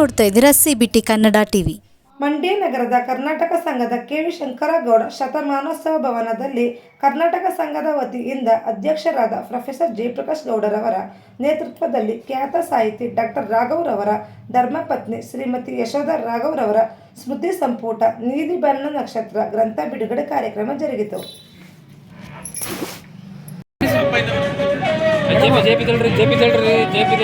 ನೋಡ್ತಾ ಇದ್ದೀರಾ C B T Kannada TV Mandya ನಗರದ ಕರ್ನಾಟಕ ಸಂಘದ ಕೆವಿ ಶಂಕರಗೌಡ ಶತಮಾನೋತ್ಸವ ಭವನದಲ್ಲಿ ಕರ್ನಾಟಕ ಸಂಘದ ವತಿಯಿಂದ ಅಧ್ಯಕ್ಷರಾದ ಪ್ರೊಫೆಸರ್ ಜಯಪ್ರಕಾಶ್ ಗೌಡರವರ ನೇತೃತ್ವದಲ್ಲಿ ಖ್ಯಾತ ಸಾಹಿತಿ ಡಾಕ್ಟರ್ ರಾಘವ್ರವರ ಧರ್ಮಪತ್ನಿ ಶ್ರೀಮತಿ ಯಶೋಧ ರಾಘವ್ರವರ ಸ್ಮೃತಿ ಸಂಪುಟ ನೀಲಿ ಬಣ್ಣ ನಕ್ಷತ್ರ ಗ್ರಂಥ ಬಿಡುಗಡೆ ಕಾರ್ಯಕ್ರಮ ಜರುಗಿತು. ಜೆಪಿ ಜೆಪಿ ತಳ್ರಿ ಜೆಪಿ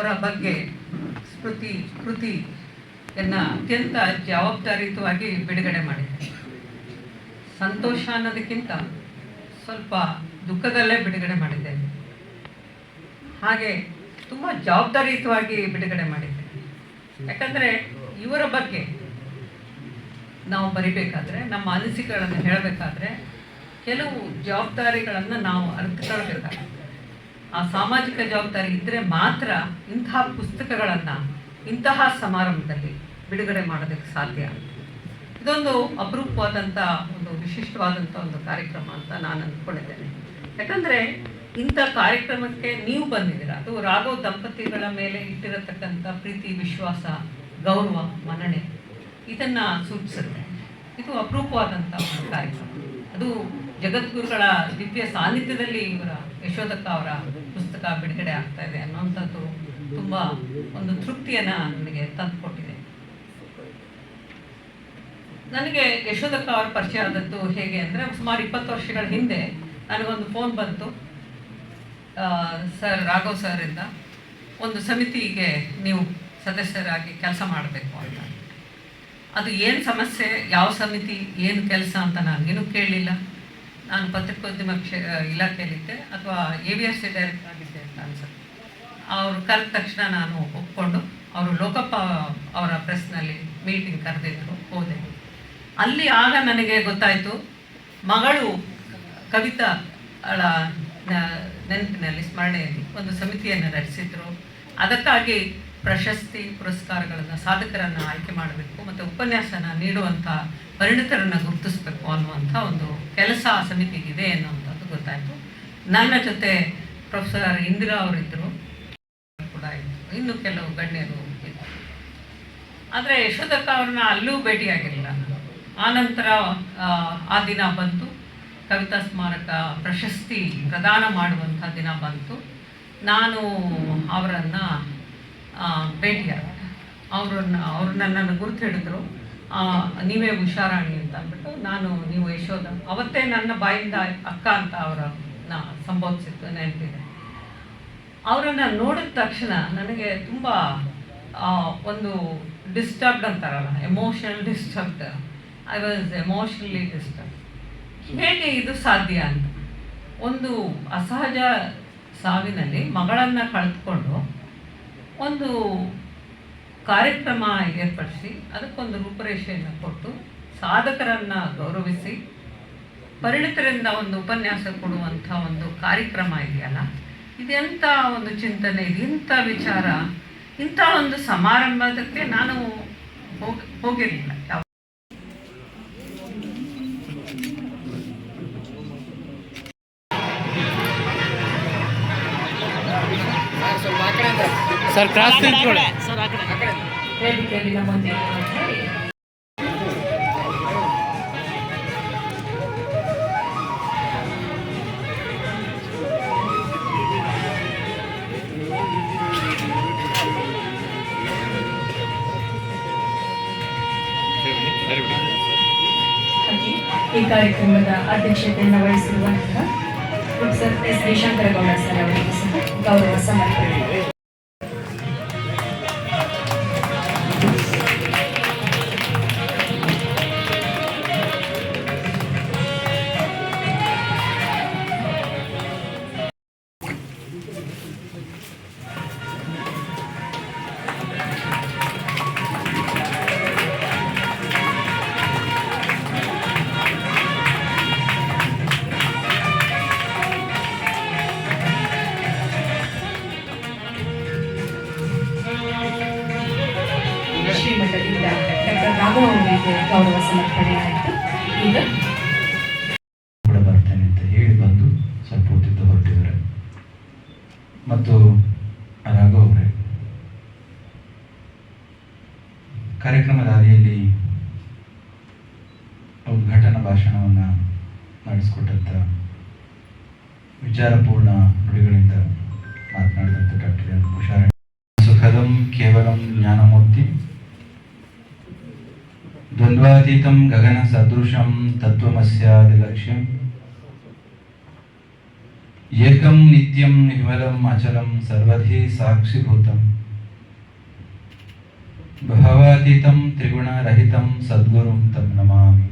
ಅವರ ಬಗ್ಗೆ ಸ್ಮೃತಿ ಕೃತಿಯನ್ನು ಅತ್ಯಂತ ಜವಾಬ್ದಾರಿಯುತವಾಗಿ ಬಿಡುಗಡೆ ಮಾಡಿದೆ ಸಂತೋಷ ಅನ್ನೋದಕ್ಕಿಂತ ಸ್ವಲ್ಪ ದುಃಖದಲ್ಲೇ ಬಿಡುಗಡೆ ಮಾಡಿದ್ದೇನೆ ಹಾಗೆ ತುಂಬ ಜವಾಬ್ದಾರಿಯುತವಾಗಿ ಬಿಡುಗಡೆ ಮಾಡಿದ್ದೆ ಯಾಕಂದರೆ ಇವರ ಬಗ್ಗೆ ನಾವು ಬರಿಬೇಕಾದ್ರೆ, ನಮ್ಮ ಅನಿಸಿಕೆಗಳನ್ನು ಹೇಳಬೇಕಾದ್ರೆ, ಕೆಲವು ಜವಾಬ್ದಾರಿಗಳನ್ನು ನಾವು ಅರ್ಥಕೊಳ್ಬೇಕಾಗುತ್ತೆ ಆ ಸಾಮಾಜಿಕ ಜವಾಬ್ದಾರಿ ಇದ್ದರೆ ಮಾತ್ರ ಇಂತಹ ಪುಸ್ತಕಗಳನ್ನು, ಇಂತಹ ಸಮಾರಂಭದಲ್ಲಿ ಬಿಡುಗಡೆ ಮಾಡೋದಕ್ಕೆ ಸಾಧ್ಯ. ಇದೊಂದು ಅಪರೂಪವಾದಂಥ ಒಂದು ವಿಶಿಷ್ಟವಾದಂಥ ಒಂದು ಕಾರ್ಯಕ್ರಮ ಅಂತ ನಾನು ಅಂದ್ಕೊಂಡಿದ್ದೇನೆ. ಯಾಕಂದರೆ ಇಂಥ ಕಾರ್ಯಕ್ರಮಕ್ಕೆ ನೀವು ಬಂದಿದ್ದೀರ? ಅದು ರಾಘವ್ ದಂಪತಿಗಳ ಮೇಲೆ ಇಟ್ಟಿರತಕ್ಕಂಥ ಪ್ರೀತಿ, ವಿಶ್ವಾಸ, ಗೌರವ, ಮನ್ನಣೆ, ಇದನ್ನು ಸೂಚಿಸುತ್ತೆ. ಇದು ಅಪರೂಪವಾದಂಥ ಒಂದು ಕಾರ್ಯಕ್ರಮ. ಅದು ಜಗದ್ಗುರುಗಳ ದಿವ್ಯ ಸಾನ್ನಿಧ್ಯದಲ್ಲಿ ಇವರ ಯಶೋಧಕ್ಕ ಅವರ ಪುಸ್ತಕ ಬಿಡುಗಡೆ ಆಗ್ತಾ ಇದೆ ಅನ್ನೋವಂಥದ್ದು ತುಂಬ ಒಂದು ತೃಪ್ತಿಯನ್ನು ನನಗೆ ತಂದುಕೊಟ್ಟಿದೆ. ನನಗೆ ಯಶೋಧಕ್ಕ ಅವ್ರ ಪರಿಚಯ ಆದದ್ದು ಹೇಗೆ ಅಂದರೆ ಸುಮಾರು ಇಪ್ಪತ್ತು ವರ್ಷಗಳ ಹಿಂದೆ ನನಗೊಂದು ಫೋನ್ ಬಂತು. ಸರ್ ರಾಘವ್ ಸರಿಂದ ಒಂದು ಸಮಿತಿಗೆ ನೀವು ಸದಸ್ಯರಾಗಿ ಕೆಲಸ ಮಾಡಬೇಕು ಅಂತ. ಅದು ಏನು ಸಮಸ್ಯೆ, ಯಾವ ಸಮಿತಿ, ಏನು ಕೆಲಸ ಅಂತ ನನಗೇನು ಕೇಳಲಿಲ್ಲ. ನಾನು ಪತ್ರಿಕೋದ್ಯಮ ಕ್ಷೇ ಇಲಾಖೆಯಲ್ಲಿದ್ದೆ ಅಥವಾ A V S C director ಆಗಿದ್ದೆ ಅಂತ ಅನ್ಸುತ್ತೆ. ಅವರು ಕರೆದ ತಕ್ಷಣ ನಾನು ಒಪ್ಕೊಂಡು, ಅವರು ಲೋಕಪ್ಪ ಅವರ ಪ್ರೆಸ್ನಲ್ಲಿ ಮೀಟಿಂಗ್ ಕರೆದಿದ್ದರು ಹೋದೆ. ಅಲ್ಲಿ ಆಗ ನನಗೆ ಗೊತ್ತಾಯಿತು, ಮಗಳು ಕವಿತಾ ಅವಳ ನ- ನೆನಪಿನಲ್ಲಿ, ಸ್ಮರಣೆಯಲ್ಲಿ ಒಂದು ಸಮಿತಿಯನ್ನು ನಡೆಸಿದ್ರು ಅದಕ್ಕಾಗಿ ಪ್ರಶಸ್ತಿ ಪುರಸ್ಕಾರಗಳನ್ನು ಸಾಧಕರನ್ನು ಆಯ್ಕೆ ಮಾಡಬೇಕು, ಮತ್ತು ಉಪನ್ಯಾಸನ ನೀಡುವಂಥ ಪರಿಣಿತರನ್ನು ಗುರುತಿಸಬೇಕು ಅನ್ನುವಂಥ ಒಂದು ಕೆಲಸ ಆ ಸಮಿತಿಗಿದೆ ಅನ್ನುವಂಥದ್ದು ಗೊತ್ತಾಯಿತು. ನನ್ನ ಜೊತೆ ಪ್ರೊಫೆಸರ್ ಇಂದಿರಾ ಅವರಿದ್ದರು ಕೂಡ ಇದ್ದರು ಇನ್ನು ಕೆಲವು ಗಣ್ಯರು ಇದ್ದರು. ಆದರೆ ಯಶೋಧಕ್ಕ ಅವ್ರನ್ನ ಅಲ್ಲೂ ಭೇಟಿಯಾಗಿರಲಿಲ್ಲ ಆನಂತರ ಆ, ದಿನ ಬಂತು. ಕವಿತಾ ಸ್ಮಾರಕ ಪ್ರಶಸ್ತಿ ಪ್ರದಾನ ಮಾಡುವಂಥ ದಿನ ಬಂತು. ನಾನು ಅವರನ್ನು ಭೇಟಿಯಾದ. ಅವರನ್ನು ಅವ್ರು ನನ್ನನ್ನು ಗುರುತು ಹಿಡಿದ್ರು. ನೀವೇ ಹುಷಾರಾಣಿ ಅಂತ ಅಂದ್ಬಿಟ್ಟು ನಾನು ನೀವು ಯಶೋಧ, ಅವತ್ತೇ ನನ್ನ ಬಾಯಿಂದ ಅಕ್ಕ ಅಂತ ಅವರ ಸಂಭವಿಸಿತ್ತು, ನೆನಪಿದೆ. ಅವರನ್ನು ನೋಡಿದ ತಕ್ಷಣ ನನಗೆ ತುಂಬ ಒಂದು ಡಿಸ್ಟರ್ಬ್ಡ್ ಅಂತಾರಲ್ಲ emotional disturbed I was emotionally disturb ಹೇಗೆ ಇದು ಸಾಧ್ಯ ಅಂತ. ಒಂದು ಅಸಹಜ ಸಾವಿನಲ್ಲಿ ಮಗಳನ್ನು ಕಳೆದುಕೊಂಡು ಒಂದು ಕಾರ್ಯಕ್ರಮ ಏರ್ಪಡಿಸಿ ಅದಕ್ಕೊಂದು ರೂಪರೇಷೆಯನ್ನು ಕೊಟ್ಟು ಸಾಧಕರನ್ನು ಗೌರವಿಸಿ ಪರಿಣಿತರಿಂದ ಒಂದು ಉಪನ್ಯಾಸ ಕೊಡುವಂಥ ಒಂದು ಕಾರ್ಯಕ್ರಮ ಇದೆಯಲ್ಲ? ಇದೆಂಥ ಒಂದು ಚಿಂತನೆ ಇದೆಂಥ ವಿಚಾರ, ಇಂಥ ಒಂದು ಸಮಾರಂಭದಕ್ಕೆ ನಾನು ಹೋಗಿ, ಹೋಗಿರಲಿಲ್ಲ. ಯಾವ? ಸರ್, ಕ್ರಾಸ್ ವೇದಿಕೆಯಲ್ಲಿ ನಮ್ಮೊಂದಿಗೆ ಈ ಕಾರ್ಯಕ್ರಮದ ಅಧ್ಯಕ್ಷತೆಯನ್ನು ವಹಿಸಿರುವಂತಹ professor S. V Shankaragowda sir ಅವರಿಗೆ ಸಹ ಗೌರವ ಸಮರ್ಪಣೆ. ಅವರಿಗೆ ಗೌರವ ಸಮರ್ಪಣೆ ಆಯಿತು. ಈಗ ಬರ್ತೇನೆ ಅಂತ ಹೇಳಿ ಬಂದು ಸ್ವಲ್ಪ ಹೊತ್ತಿದ್ದು ಮತ್ತು ರಾಘವ್ ಅವರೇ, ಕಾರ್ಯಕ್ರಮದ ಹಾದಿಯಲ್ಲಿ ಉದ್ಘಾಟನಾ ಭಾಷಣವನ್ನು ನಡೆಸಿಕೊಟ್ಟಂಥ ವಿಚಾರಪೂರ್ಣ ನುಡಿಗಳಿಂದ ಮಾತನಾಡಿದಂಥ ಡಾಕ್ಟರ್ ಹುಷಾರ ಸುಖದಂ ಕೇವಲಂ ಜ್ಞಾನಮೂರ್ತಿ. द्वन्द्वातीतं गगनसदृशं तत्त्वमस्यादिलक्ष्यम् एकं नित्यं निर्मलम् अचलं सर्वधि साक्षिभूतम्। भावातीतं त्रिगुणरहितं सद्गुरुं तं नमामि।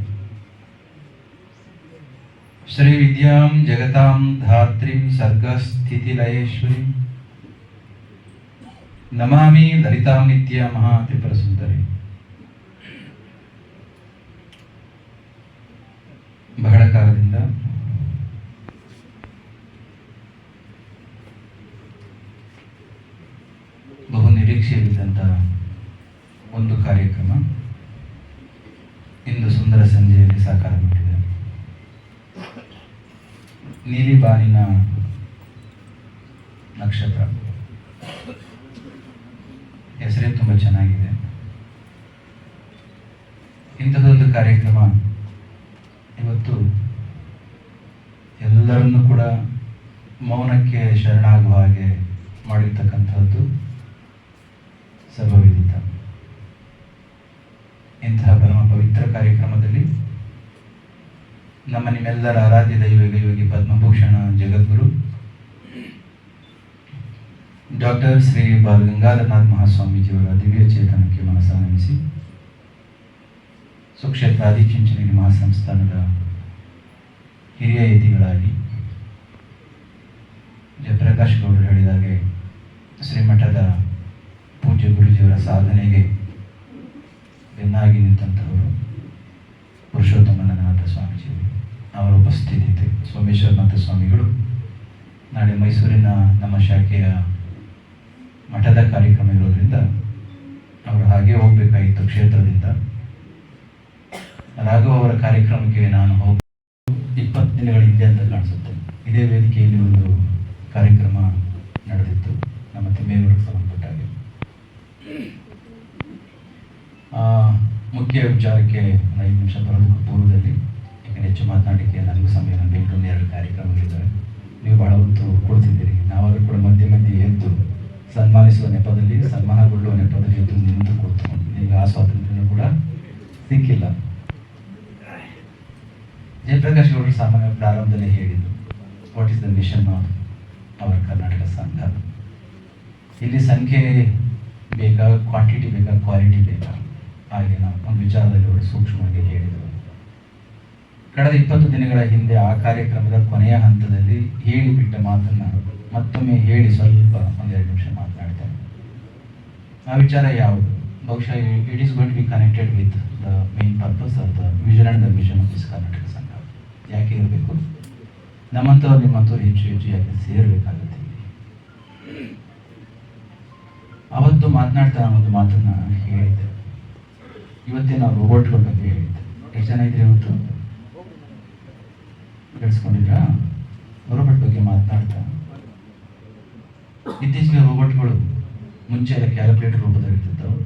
श्रीविद्यां जगतां धात्रीं सर्गस्थितिलयेश्वरीं। नमामि ललितां नित्या महात्रिपुरसुन्दरीम् ಬಹಳ ಕಾಲದಿಂದ. ಬಹು ನಿರೀಕ್ಷೆಯಲ್ಲಿದ್ದಂಥ ಒಂದು ಕಾರ್ಯಕ್ರಮ ಇಂದು ಸುಂದರ ಸಂಜೆಯಲ್ಲಿ ಸಾಕಾರಗೊಂಡಿದೆ ನೀಲಿ ಬಾನಿನ ನಕ್ಷತ್ರ. ಹೆಸರೇ ತುಂಬ ಚೆನ್ನಾಗಿದೆ. ಇಂಥದ್ದೊಂದು ಕಾರ್ಯಕ್ರಮ ಇವತ್ತು ಎಲ್ಲರನ್ನೂ ಕೂಡ ಮೌನಕ್ಕೆ ಶರಣಾಗುವ ಹಾಗೆ ಮಾಡಿರ್ತಕ್ಕಂಥದ್ದು ಸರ್ವವಿದಿತ ಇಂತಹ ಪರಮ ಪವಿತ್ರ ಕಾರ್ಯಕ್ರಮದಲ್ಲಿ ನಮ್ಮ ನಿಮ್ಮೆಲ್ಲರ ಆರಾಧ್ಯ ದೈವ ಯೋಗಿ ಪದ್ಮಭೂಷಣ, ಜಗದ್ಗುರು, ಡಾಕ್ಟರ್ ಶ್ರೀ ಬಾಲ ಗಂಗಾಧರನಾಥ್ ಮಹಾಸ್ವಾಮೀಜಿಯವರ ದಿವ್ಯ ಚೇತನಕ್ಕೆ ಮನಸ್ಸಾನಮಿಸಿ ಸುಕ್ಷೇತ್ರ ಆದಿಚುಂಚನಗಿರಿ ಮಹಾಸಂಸ್ಥಾನದ ಹಿರಿಯ ಯತಿಗಳಾಗಿ ಜಯಪ್ರಕಾಶ್ ಗೌಡರು ಹೇಳಿದಾಗೆ ಶ್ರೀಮಠದ ಪೂಜ್ಯ ಗುರುಜಿಯವರ ಸಾಧನೆಗೆ ಬೆನ್ನಾಗಿ ನಿಂತಂಥವರು ಪುರುಷೋತ್ತಮನಾಥ ಸ್ವಾಮೀಜಿಯವರು ಅವರ ಉಪಸ್ಥಿತಿ ಸೋಮೇಶ್ವರನಾಥ ಸ್ವಾಮಿಗಳು, ನಾಳೆ ಮೈಸೂರಿನ ನಮ್ಮ ಶಾಖೆಯ ಮಠದ ಕಾರ್ಯಕ್ರಮ ಇರೋದ್ರಿಂದ ಅವರು ಹಾಗೆ ಹೋಗಬೇಕಾಗಿತ್ತು ಕ್ಷೇತ್ರದಿಂದ. ರಾಘವ್ ಅವರ ಕಾರ್ಯಕ್ರಮಕ್ಕೆ ನಾನು ಹೋಗಿ ಇಪ್ಪತ್ತು ದಿನಗಳ ಹಿಂದೆ ಅಂತ ಕಾಣಿಸುತ್ತೆ. ಇದೇ ವೇದಿಕೆಯಲ್ಲಿ ಒಂದು ಕಾರ್ಯಕ್ರಮ ನಡೆದಿತ್ತು. ನಮ್ಮ ತಿಮ್ಮೇಗೌಡಕ್ಕೆ ಸಂಬಂಧಪಟ್ಟಾಗೆ ಮುಖ್ಯ ವಿಚಾರಕ್ಕೆ ಒಂದು ಐದು ನಿಮಿಷ ಬರೋದಕ್ಕೂ ಪೂರ್ವದಲ್ಲಿ ಯಾಕಂದ್ರೆ ಹೆಚ್ಚು ಮಾತನಾಡಲಿಕ್ಕೆ ನನಗೂ ಸಮಯ ಬೆಂಗಳೂರಿನ ಎರಡು ಕಾರ್ಯಕ್ರಮಗಳಿದ್ದಾವೆ. ನೀವು ಬಹಳ ಹೊತ್ತು ಕೊಡ್ತಿದ್ದೀರಿ ನಾವಾದರೂ ಕೂಡ ಮಧ್ಯೆ ಮಧ್ಯೆ ಎದ್ದು ಸನ್ಮಾನಿಸುವ ನೆಪದಲ್ಲಿ, ಸನ್ಮಾನಗೊಳ್ಳುವ ನೆಪದಲ್ಲಿ ಎದ್ದು ನಿಂತು ಕೊಡ್ತು ನಿಮಗೆ ಆ ಸ್ವಾತಂತ್ರ್ಯ ಕೂಡ ಸಿಕ್ಕಿಲ್ಲ. ಜಯಪ್ರಕಾಶ್ ಅವರು ಸಾಮಾನ್ಯ ಪ್ರಾರಂಭದಲ್ಲಿ ಹೇಳಿದ್ದು what is the mission of our Karnataka Sangha ಇಲ್ಲಿ ಸಂಖ್ಯೆ ಬೇಕಾ ಕ್ವಾಂಟಿಟಿ ಬೇಕಾ ಕ್ವಾಲಿಟಿ ಬೇಕಾ? ಹಾಗೆ ನಾವು ಒಂದು ವಿಚಾರದಲ್ಲಿ ಅವರು ಸೂಕ್ಷ್ಮವಾಗಿ ಹೇಳಿದರು. ಕಳೆದ ಇಪ್ಪತ್ತು ದಿನಗಳ ಹಿಂದೆ ಆ ಕಾರ್ಯಕ್ರಮದ ಕೊನೆಯ ಹಂತದಲ್ಲಿ ಹೇಳಿಬಿಟ್ಟ ಮಾತನ್ನು ಮತ್ತೊಮ್ಮೆ ಹೇಳಿ ಸ್ವಲ್ಪ ಒಂದೆರಡು ನಿಮಿಷ ಮಾತನಾಡ್ತೇನೆ. ಆ ವಿಚಾರ ಯಾವುದು? ಬಹುಶಃ it is going to be connected with the main purpose of the vision and the mission of this Karnataka ಯಾಕೆ ಇರಬೇಕು? ನಮ್ಮಂಥವ್ರು ನಿಮ್ಮಂಥವ್ರು ಹೆಚ್ಚು ಹೆಚ್ಚು ಯಾಕೆ ಸೇರಬೇಕಾಗುತ್ತೆ? ಅವತ್ತು ಮಾತನಾಡ್ತಾ ಒಂದು ಮಾತನ್ನ ಹೇಳಿದ್ದೆ. ಇವತ್ತೇ ನಾವು ರೋಬೋಟ್ಗಳ ಬಗ್ಗೆ ಹೇಳಿದ್ದೆ. ಎಷ್ಟು ಜನ ಇದ್ರೆ ಇವತ್ತು ಕೇಳಿಸ್ಕೊಂಡಿದ್ರಾ? ರೋಬೋಟ್ ಬಗ್ಗೆ ಮಾತನಾಡ್ತಾ. ಇತ್ತೀಚೆಗೆ ರೋಬೋಟ್ಗಳು ಮುಂಚೆ ಎಲ್ಲ ಕ್ಯಾಲ್ಕುಲೇಟರ್ ರೂಪದಲ್ಲಿ ಇರ್ತಿದ್ದವು,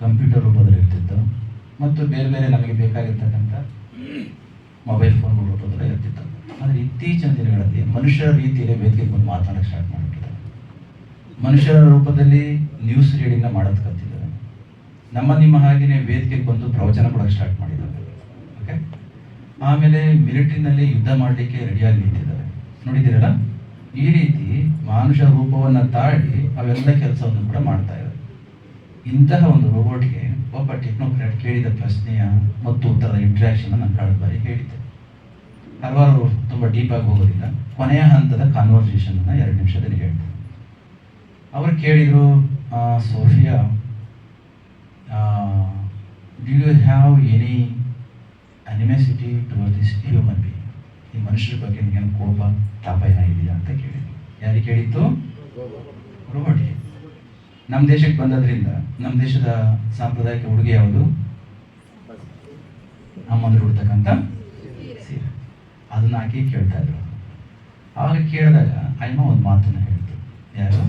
ಕಂಪ್ಯೂಟರ್ ರೂಪದಲ್ಲಿ ಇರ್ತಿದ್ದವು, ಮತ್ತು ಬೇರೆ ಬೇರೆ ನಮಗೆ ಬೇಕಾಗಿರ್ತಕ್ಕಂಥ ಮೊಬೈಲ್ ಫೋನ್ ಮೂಲಕ ಇರ್ತಿತ್ತು ಆದರೆ ಇತ್ತೀಚಿನ ದಿನಗಳಲ್ಲಿ ಮನುಷ್ಯರ ರೀತಿಯಲ್ಲಿ ವೇದಿಕೆ ಬಂದು ಮಾತನಾಡಕ್ಕೆ ಸ್ಟಾರ್ಟ್ ಮಾಡಿಬಿಟ್ಟಿದ್ದಾರೆ ಮನುಷ್ಯರ ರೂಪದಲ್ಲಿ ನ್ಯೂಸ್ ರೀಡಿಂಗ್ನ ಮಾಡೋದು ಕಲ್ತಿದ್ದಾರೆ. ನಮ್ಮ ನಿಮ್ಮ ಹಾಗೆಯೇ ವೇದಿಕೆಗೆ ಬಂದು ಪ್ರವಚನ ಕೊಡೋಕ್ಕೆ ಸ್ಟಾರ್ಟ್ ಮಾಡಿದ್ದಾರೆ. ಓಕೆ ಆಮೇಲೆ ಮಿಲಿಟರಿನಲ್ಲಿ ಯುದ್ಧ ಮಾಡಲಿಕ್ಕೆ ರೆಡಿಯಾಗಿ ನಿಂತಿದ್ದಾರೆ. ನೋಡಿದ್ದೀರಲ್ಲ? ಈ ರೀತಿ ಮಾನುಷ ರೂಪವನ್ನು ತಾಳಿ ಅವೆಲ್ಲ ಕೆಲಸವನ್ನು ಕೂಡ ಮಾಡ್ತಾ ಇದ್ದಾರೆ. ಇಂತಹ ಒಂದು ರೋಬೋಟ್ಗೆ ಒಬ್ಬ ಟೆಕ್ನೋಕ್ರಾಟ್ ಕೇಳಿದ ಪ್ರಶ್ನೆಯ ಮತ್ತು ಉತ್ತರದ ಇಂಟ್ರಾಕ್ಷನ್ ನಾನು ಕಳೆದ ಬಾರಿ ಹೇಳಿದ್ದೆ. ಹಲವಾರು ತುಂಬ ಡೀಪಾಗಿ ಹೋಗೋದಿಲ್ಲ ಕೊನೆಯ ಹಂತದ ಕಾನ್ವರ್ಸೇಷನ್ ಎರಡು ನಿಮಿಷದಲ್ಲಿ ಹೇಳ್ತೇನೆ. ಅವರು ಕೇಳಿದರು Sophia do you have any animosity toward this human being ಈ ಮನುಷ್ಯರ ಬಗ್ಗೆ ನಿಮಗೇನು ಕೋಪ ತಾಪ ಏನಾಗಿದೆಯಾ ಅಂತ ಕೇಳಿದ್ರು. ಯಾರಿಗೆ ಕೇಳಿತ್ತು ರೋಬೋಟ್ಗೆ. ನಮ್ಮ ದೇಶಕ್ಕೆ ಬಂದದ್ರಿಂದ ನಮ್ಮ ದೇಶದ ಸಾಂಪ್ರದಾಯಿಕ ಉಡುಗೆ ಯಾವುದು? ಹಾಕಿ ಕೇಳ್ತಾ ಇದ್ರು. ಆವಾಗ ಕೇಳಿದಾಗ ಅಯ್ಯಮ್ಮ ಒಂದು ಮಾತನ್ನು ಹೇಳ್ತು. ಯಾರು?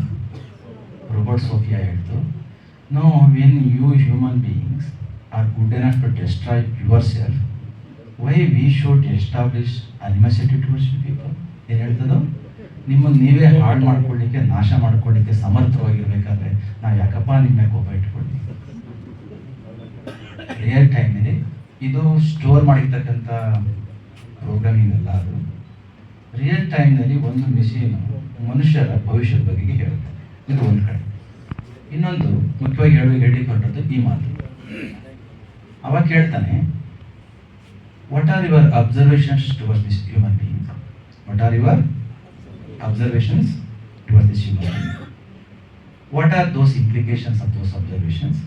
ರೋಬೋಟ್ ಸೋಫಿಯಾ ಹೇಳ್ತು. No when you human beings are good enough to destroy yourself why we should establish animosity towards people ಏನು ಹೇಳ್ತದೋ? ನಿಮ್ಮನ್ನು ನೀವೇ ಹಾಳು ಮಾಡ್ಕೊಳ್ಳಿಕ್ಕೆ, ನಾಶ ಮಾಡ್ಕೊಳ್ಳಿಕ್ಕೆ ಸಮರ್ಥವಾಗಿರ್ಬೇಕಾದ್ರೆ ನಾವು ಯಾಕಪ್ಪ ನಿಮ್ಮ ಕೋಪ ಇಟ್ಕೊಳ್ಳಿ ರಿಯಲ್ ಟೈಮಲ್ಲಿ ಇದು ಸ್ಟೋರ್ ಮಾಡಿರ್ತಕ್ಕಂಥ ಪ್ರೋಗ್ರಾಮಿಂಗ್ ಅಲ್ಲ ಅದು ರಿಯಲ್ ಟೈಮ್ನಲ್ಲಿ ಒಂದು ಮಿಷಿನ್ ಮನುಷ್ಯರ ಭವಿಷ್ಯದ ಬಗ್ಗೆ ಹೇಳುತ್ತೆ ಇದು ಒಂದು ಕಡೆ. ಇನ್ನೊಂದು ಮುಖ್ಯವಾಗಿ ಹೇಳುವ ಹೇಳಿಕೊಂಡದ್ದು ಈ ಮಾತು. ಅವಾಗ ಕೇಳ್ತಾನೆ what are your observations towards this human being what are your observations towards this human being what are those implications of those observations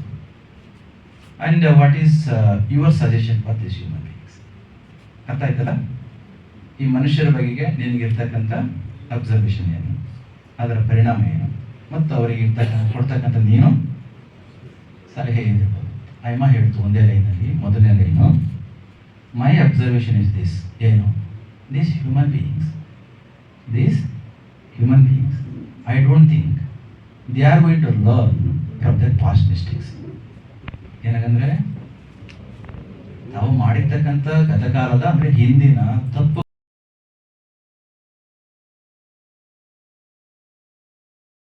and what is your suggestion for this human beings ಅರ್ಥ ಆಯ್ತಲ್ಲ? ಈ ಮನುಷ್ಯರ ಬಗೆಗೆ ನಿನಗಿರ್ತಕ್ಕಂಥ observation ಏನು? ಅದರ ಪರಿಣಾಮ ಏನು? ಮತ್ತು ಅವರಿಗೆ ಇರ್ತಕ್ಕಂಥ ಕೊಡ್ತಕ್ಕಂಥ ನೀನು? ಸಲಹೆ ಏನಿರ್ಬೋದು ಐಮ ಹೇಳ್ತು ಒಂದೇ ಲೈನಲ್ಲಿ, ಮೊದಲನೇ line. My observation is this ಏನು? This human beings this human beings I don't think they are going to learn from their past mistakes ಏನಾಗಂದ್ರೆ? ನಾವು ಮಾಡಿರ್ತಕ್ಕಂಥ ಗತಕಾಲದ ಅಂದ್ರೆ ಹಿಂದಿನ ತಪ್ಪು